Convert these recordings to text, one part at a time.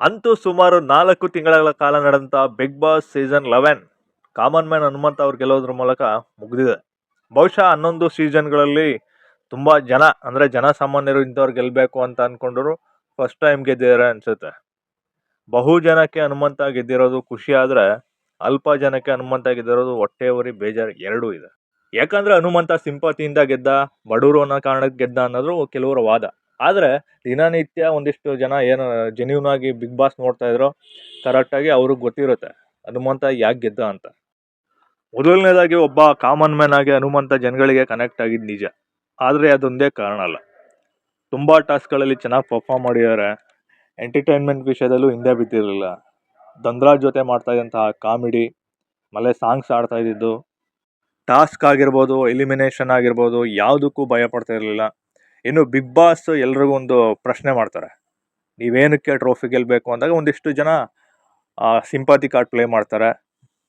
ಅಂತೂ ಸುಮಾರು ನಾಲ್ಕು ತಿಂಗಳ ಕಾಲ ನಡೆದಂಥ big boss season eleven common man Hanumantha ಅವ್ರು ಗೆಲ್ಲೋದ್ರ ಮೂಲಕ ಮುಗಿದಿದೆ. ಬಹುಶಃ ಹನ್ನೊಂದು ಸೀಸನ್ಗಳಲ್ಲಿ ತುಂಬ ಜನ, ಅಂದರೆ ಜನಸಾಮಾನ್ಯರು ಇಂಥವ್ರು ಗೆಲ್ಲಬೇಕು ಅಂತ ಅಂದ್ಕೊಂಡ್ರು ಫಸ್ಟ್ ಟೈಮ್ ಗೆದ್ದಿದ್ದಾರೆ ಅನಿಸುತ್ತೆ. ಬಹು ಜನಕ್ಕೆ ಹನುಮಂತ ಗೆದ್ದಿರೋದು ಖುಷಿ ಆದರೆ ಅಲ್ಪ ಜನಕ್ಕೆ ಹನುಮಂತ ಗೆದ್ದಿರೋದು ಹೊಟ್ಟೆವರಿ ಬೇಜಾರು ಎರಡೂ ಇದೆ. ಯಾಕಂದರೆ ಹನುಮಂತ ಸಿಂಪತಿಯಿಂದ ಗೆದ್ದ ಬಡವರು ಅನ್ನೋ ಕಾರಣಕ್ಕೆ ಗೆದ್ದ ಅನ್ನೋದು ಕೆಲವರ ವಾದ. ಆದರೆ ದಿನನಿತ್ಯ ಒಂದಿಷ್ಟು ಜನ ಏನು ಜೆನ್ಯೂನ್ ಆಗಿ ಬಿಗ್ ಬಾಸ್ ನೋಡ್ತಾ ಇದ್ರು ಕರೆಕ್ಟಾಗಿ ಅವ್ರಿಗೆ ಗೊತ್ತಿರುತ್ತೆ ಹನುಮಂತ ಯಾಕೆ ಗೆದ್ದ ಅಂತ. ಮೊದಲನೇದಾಗಿ ಒಬ್ಬ ಕಾಮನ್ ಮ್ಯಾನ್ ಆಗಿ ಹನುಮಂತ ಜನಗಳಿಗೆ ಕನೆಕ್ಟ್ ಆಗಿದ್ದು ನಿಜ. ಆದರೆ ಅದೊಂದೇ ಕಾರಣ ಅಲ್ಲ. ತುಂಬ ಟಾಸ್ಕ್ಗಳಲ್ಲಿ ಚೆನ್ನಾಗಿ ಪರ್ಫಾರ್ಮ್ ಮಾಡಿದ್ದಾರೆ. ಎಂಟರ್ಟೈನ್ಮೆಂಟ್ ವಿಷಯದಲ್ಲೂ ಹಿಂದೆ ಬಿದ್ದಿರಲಿಲ್ಲ. ದಂದ್ರಾಜ್ ಜೊತೆ ಮಾಡ್ತಾ ಇದ್ದಂತಹ ಕಾಮಿಡಿ ಮಲೆ ಸಾಂಗ್ಸ್ ಆಡ್ತಾ ಇದ್ದಿದ್ದು ಟಾಸ್ಕ್ ಆಗಿರ್ಬೋದು ಎಲಿಮಿನೇಷನ್ ಆಗಿರ್ಬೋದು, ಯಾವುದಕ್ಕೂ ಭಯ ಪಡ್ತಾ ಇರಲಿಲ್ಲ. ಇನ್ನು ಬಿಗ್ ಬಾಸ್ ಎಲ್ರಿಗೂ ಒಂದು ಪ್ರಶ್ನೆ ಮಾಡ್ತಾರೆ. ನೀವೇನಕ್ಕೆ ಟ್ರೋಫಿ ಗೆಲ್ಲಬೇಕು ಅಂದಾಗ ಒಂದಿಷ್ಟು ಜನ ಸಿಂಪತಿ ಕಾರ್ಡ್ ಪ್ಲೇ ಮಾಡ್ತಾರೆ.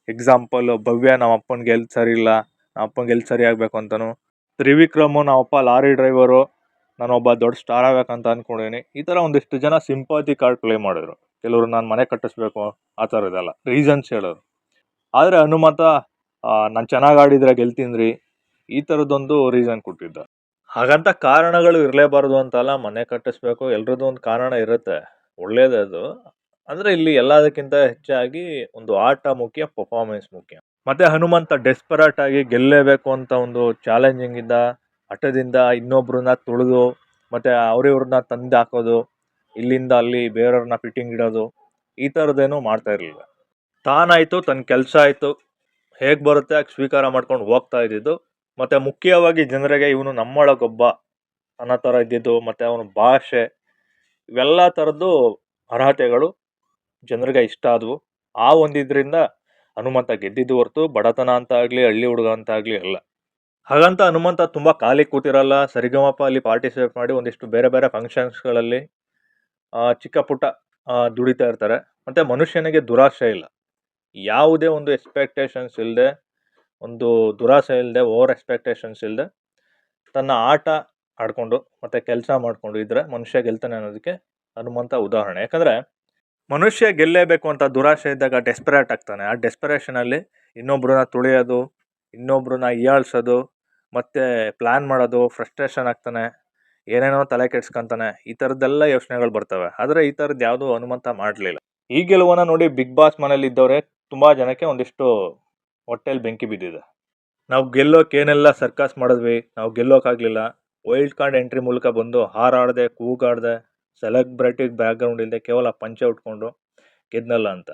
ಎಕ್ಸಾಂಪಲ್ ಭವ್ಯ ನಮ್ಮ ಅಪ್ಪನ ಗೆಲ್ ಸರಿ ಇಲ್ಲ, ನಮ್ಮ ಅಪ್ಪನ ಗೆಲ್ ಸರಿ ಆಗಬೇಕು ಅಂತನು. ತ್ರಿವಿಕ್ರಮು ನಮ್ಮಪ್ಪ ಲಾರಿ ಡ್ರೈವರು ನಾನೊಬ್ಬ ದೊಡ್ಡ ಸ್ಟಾರ್ ಆಗ್ಬೇಕಂತ ಅಂದ್ಕೊಂಡಿದ್ದೀನಿ ಈ ಥರ ಒಂದಿಷ್ಟು ಜನ ಸಿಂಪಾತಿ ಕಾರ್ಡ್ ಪ್ಲೇ ಮಾಡಿದ್ರು. ಕೆಲವರು ನಾನು ಮನೆ ಕಟ್ಟಿಸ್ಬೇಕು, ಆ ಥರದ್ದೆಲ್ಲ ರೀಸನ್ಸ್ ಹೇಳೋರು. ಆದರೆ ಹನುಮಂತ ನಾನು ಚೆನ್ನಾಗಿ ಆಡಿದರೆ ಗೆಲ್ತೀನಿ ಈ ಥರದ್ದೊಂದು ರೀಸನ್ ಕೊಟ್ಟಿದ್ದ. ಹಾಗಂತ ಕಾರಣಗಳು ಇರಲೇಬಾರ್ದು ಅಂತಲ್ಲ ಮನೆ ಕಟ್ಟಿಸ್ಬೇಕು. ಎಲ್ರದ್ದು ಒಂದು ಕಾರಣ ಇರುತ್ತೆ. ಒಳ್ಳೇದದು ಅದು. ಅಂದರೆ ಇಲ್ಲಿ ಎಲ್ಲದಕ್ಕಿಂತ ಹೆಚ್ಚಾಗಿ ಒಂದು ಆಟ ಮುಖ್ಯ ಪರ್ಫಾರ್ಮೆನ್ಸ್ ಮುಖ್ಯ. ಮತ್ತೆ ಹನುಮಂತ ಡೆಸ್ಪರೇಟ್ ಆಗಿ ಗೆಲ್ಲೇಬೇಕು ಅಂತ ಒಂದು ಚಾಲೆಂಜಿಂಗ್ ಇದ್ದ ಹಠದಿಂದ ಇನ್ನೊಬ್ಬರನ್ನ ತುಳಿದು, ಮತ್ತೆ ಅವರಿವ್ರನ್ನ ತಂದು ಹಾಕೋದು, ಇಲ್ಲಿಂದ ಅಲ್ಲಿ ಬೇರೆಯವ್ರನ್ನ ಫಿಟ್ಟಿಂಗ್ ಇಡೋದು, ಈ ಥರದ್ದೇನು ಮಾಡ್ತಾ ಇರಲಿಲ್ಲ. ತಾನಾಯಿತು ತನ್ನ ಕೆಲಸ ಆಯಿತು. ಹೇಗೆ ಬರುತ್ತೆ ಹಾಗೆ ಸ್ವೀಕಾರ ಮಾಡ್ಕೊಂಡು ಹೋಗ್ತಾ ಇದ್ದಿದ್ದು. ಮತ್ತು ಮುಖ್ಯವಾಗಿ ಜನರಿಗೆ ಇವನು ನಮ್ಮೊಳಗೊಬ್ಬ ಅನ್ನೋ ಥರ ಇದ್ದಿದ್ದು, ಮತ್ತು ಅವನ ಭಾಷೆ, ಇವೆಲ್ಲ ಥರದ್ದು ಅರ್ಹತೆಗಳು ಜನರಿಗೆ ಇಷ್ಟ ಆದವು. ಆ ಒಂದಿದ್ರಿಂದ ಹನುಮಂತ ಗೆದ್ದಿದ್ದು ಹೊರತು ಬಡತನ ಅಂತ ಆಗಲಿ ಹಳ್ಳಿ ಹುಡುಗ ಅಂತ ಆಗಲಿ ಅಲ್ಲ. ಹಾಗಂತ ಹನುಮಂತ ತುಂಬ ಖಾಲಿ ಕೂತಿರಲ್ಲ. ಸರಿಗಮಪ ಅಲ್ಲಿ ಪಾರ್ಟಿಸಿಪೇಟ್ ಮಾಡಿ ಒಂದಿಷ್ಟು ಬೇರೆ ಬೇರೆ ಫಂಕ್ಷನ್ಸ್ಗಳಲ್ಲಿ ಚಿಕ್ಕ ಪುಟ್ಟ ದುಡಿತಾ ಇರ್ತಾರೆ. ಮತ್ತು ಮನುಷ್ಯನಿಗೆ ದುರಾಶೆ ಇಲ್ಲ. ಯಾವುದೇ ಒಂದು ಎಕ್ಸ್ಪೆಕ್ಟೇಷನ್ಸ್ ಇಲ್ಲದೆ ಒಂದು ದುರಾಸೆ ಇಲ್ಲದೆ ಓವರ್ ಎಕ್ಸ್ಪೆಕ್ಟೇಷನ್ಸ್ ಇಲ್ಲದೆ ತನ್ನ ಆಟ ಆಡಿಕೊಂಡು ಮತ್ತು ಕೆಲಸ ಮಾಡಿಕೊಂಡು ಇದ್ದರೆ ಮನುಷ್ಯ ಗೆಲ್ತಾನೆ ಅನ್ನೋದಕ್ಕೆ ಹನುಮಂತ ಉದಾಹರಣೆ. ಯಾಕಂದರೆ ಮನುಷ್ಯ ಗೆಲ್ಲೇಬೇಕು ಅಂತ ದುರಾಸೆ ಇದ್ದಾಗ ಡೆಸ್ಪರೇಟ್ ಆಗ್ತಾನೆ. ಆ ಡೆಸ್ಪರೇಷನಲ್ಲಿ ಇನ್ನೊಬ್ರನ್ನ ತುಳಿಯೋದು, ಇನ್ನೊಬ್ರನ್ನ ಹೀಯಾಳ್ಸೋದು ಮತ್ತು ಪ್ಲ್ಯಾನ್ ಮಾಡೋದು, ಫ್ರಸ್ಟ್ರೇಷನ್ ಆಗ್ತಾನೆ, ಏನೇನೋ ತಲೆ ಕೆಡ್ಸ್ಕೊಂತಾನೆ, ಈ ಥರದ್ದೆಲ್ಲ ಯೋಚನೆಗಳು ಬರ್ತವೆ. ಆದರೆ ಈ ಥರದ್ದು ಯಾವುದೂ ಹನುಮಂತ ಮಾಡಲಿಲ್ಲ. ಈ ಗೆಲುವನ್ನ ನೋಡಿ ಬಿಗ್ ಬಾಸ್ ಮನೇಲಿ ಇದ್ದವರೇ ತುಂಬ ಜನಕ್ಕೆ ಒಂದಿಷ್ಟು ಹೊಟ್ಟೆಲಿ ಬೆಂಕಿ ಬಿದ್ದಿದೆ. ನಾವು ಗೆಲ್ಲೋಕೆ ಏನೆಲ್ಲ ಸರ್ಕಸ್ ಮಾಡಿದ್ವಿ, ನಾವು ಗೆಲ್ಲೋಕ್ಕಾಗಲಿಲ್ಲ ವೈಲ್ಡ್ ಕಾರ್ಡ್ ಎಂಟ್ರಿ ಮೂಲಕ ಬಂದು ಹಾರಾಡದೆ, ಕೂಗಾಡದೆ ಸೆಲೆಬ್ರಿಟಿ ಬ್ಯಾಕ್ಗ್ರೌಂಡ್ ಇಲ್ಲದೆ ಕೇವಲ ಪಂಚೆ ಉಟ್ಕೊಂಡು ಗೆದ್ನಲ್ಲ ಅಂತ.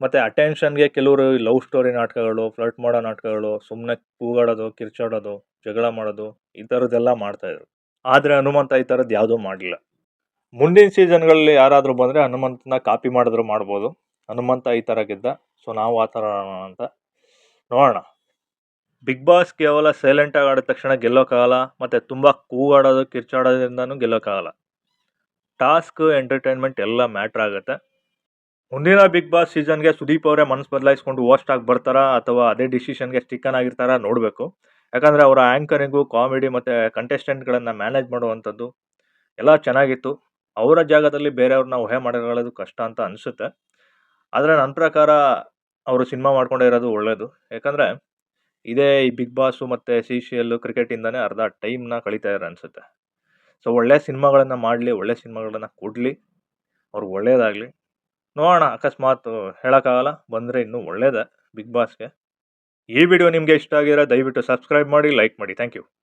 ಮತ್ತು ಅಟೆನ್ಷನ್ಗೆ ಕೆಲವರು ಲವ್ ಸ್ಟೋರಿ ನಾಟಕಗಳು, ಫ್ಲರ್ಟ್ ಮಾಡೋ ನಾಟಕಗಳು ಸುಮ್ಮನೆ ಕೂಗಾಡೋದು, ಕಿರ್ಚಾಡೋದು, ಜಗಳ ಮಾಡೋದು, ಈ ಥರದ್ದೆಲ್ಲ ಮಾಡ್ತಾಯಿದ್ರು ಆದರೆ ಹನುಮಂತ ಈ ಥರದ್ದು ಯಾವುದೂ ಮಾಡಲಿಲ್ಲ. ಮುಂದಿನ ಸೀಸನ್ಗಳಲ್ಲಿ ಯಾರಾದರೂ ಬಂದರೆ ಹನುಮಂತನ ಕಾಪಿ ಮಾಡಿದ್ರು ಮಾಡ್ಬೋದು. ಹನುಮಂತ ಈ ಥರ ಗೆದ್ದ, ಸೊ ನಾವು ಆ ಥರ ಅಂತ ನೋಡೋಣ. ಬಿಗ್ ಬಾಸ್ ಕೇವಲ ಸೈಲೆಂಟಾಗಿ ಆಡಿದ ತಕ್ಷಣ ಗೆಲ್ಲೋಕ್ಕಾಗಲ್ಲ ಮತ್ತು ತುಂಬ ಕೂಗಾಡೋದು ಕಿರ್ಚಾಡೋದ್ರಿಂದನೂ ಗೆಲ್ಲೋಕ್ಕಾಗಲ್ಲ ಟಾಸ್ಕ್ ಎಂಟರ್ಟೈನ್ಮೆಂಟ್ ಎಲ್ಲ ಮ್ಯಾಟ್ರ್ ಆಗುತ್ತೆ. ಮುಂದಿನ ಬಿಗ್ ಬಾಸ್ ಸೀಸನ್ಗೆ ಸುದೀಪ್ ಅವರೇ ಮನಸ್ಸು ಬದಲಾಯಿಸ್ಕೊಂಡು ಹೋಸ್ಟ್ ಆಗಿ ಬರ್ತಾರಾ ಅಥವಾ ಅದೇ ಡಿಸಿಷನ್ಗೆ ಸ್ಟಿಕ್ಕನ್ ಆಗಿರ್ತಾರಾ ನೋಡಬೇಕು. ಯಾಕಂದರೆ ಅವರ ಆ್ಯಂಕರಿಂಗು ಕಾಮಿಡಿ ಮತ್ತು ಕಂಟೆಸ್ಟೆಂಟ್ಗಳನ್ನು ಮ್ಯಾನೇಜ್ ಮಾಡುವಂಥದ್ದು ಎಲ್ಲ ಚೆನ್ನಾಗಿತ್ತು. ಅವರ ಜಾಗದಲ್ಲಿ ಬೇರೆಯವ್ರನ್ನ ಊಹೆ ಮಾಡೋದು ಕಷ್ಟ ಅಂತ ಅನಿಸುತ್ತೆ. ಆದರೆ ನನ್ನ ಪ್ರಕಾರ ಅವರು ಸಿನಿಮಾ ಮಾಡ್ಕೊಂಡೇ ಇರೋದು ಒಳ್ಳೆಯದು ಯಾಕಂದರೆ ಇದೇ ಈ ಬಿಗ್ ಬಾಸು ಮತ್ತು ಸಿ ಸಿ ಎಲ್ಲು ಕ್ರಿಕೆಟಿಂದನೇ ಅರ್ಧ ಟೈಮ್ನ ಕಳೀತಾ ಇದ್ದಾರೆ ಅನಿಸುತ್ತೆ. ಸೊ ಒಳ್ಳೆ ಸಿನಿಮಾಗಳನ್ನು ಮಾಡಲಿ, ಒಳ್ಳೆ ಸಿನಿಮಾಗಳನ್ನು ಕೊಡಲಿ. ಅವ್ರಿಗೆ ಒಳ್ಳೆಯದಾಗಲಿ ನೋಡೋಣ, ಅಕಸ್ಮಾತ್ ಹೇಳೋಕ್ಕಾಗಲ್ಲ, ಬಂದರೆ ಇನ್ನೂ ಒಳ್ಳೆಯದೇ ಬಿಗ್ ಬಾಸ್ಗೆ ಈ ವಿಡಿಯೋ ನಿಮಗೆ ಇಷ್ಟ ಆಗಿರೋ ದಯವಿಟ್ಟು ಸಬ್ಸ್ಕ್ರೈಬ್ ಮಾಡಿ ಲೈಕ್ ಮಾಡಿ. Thank you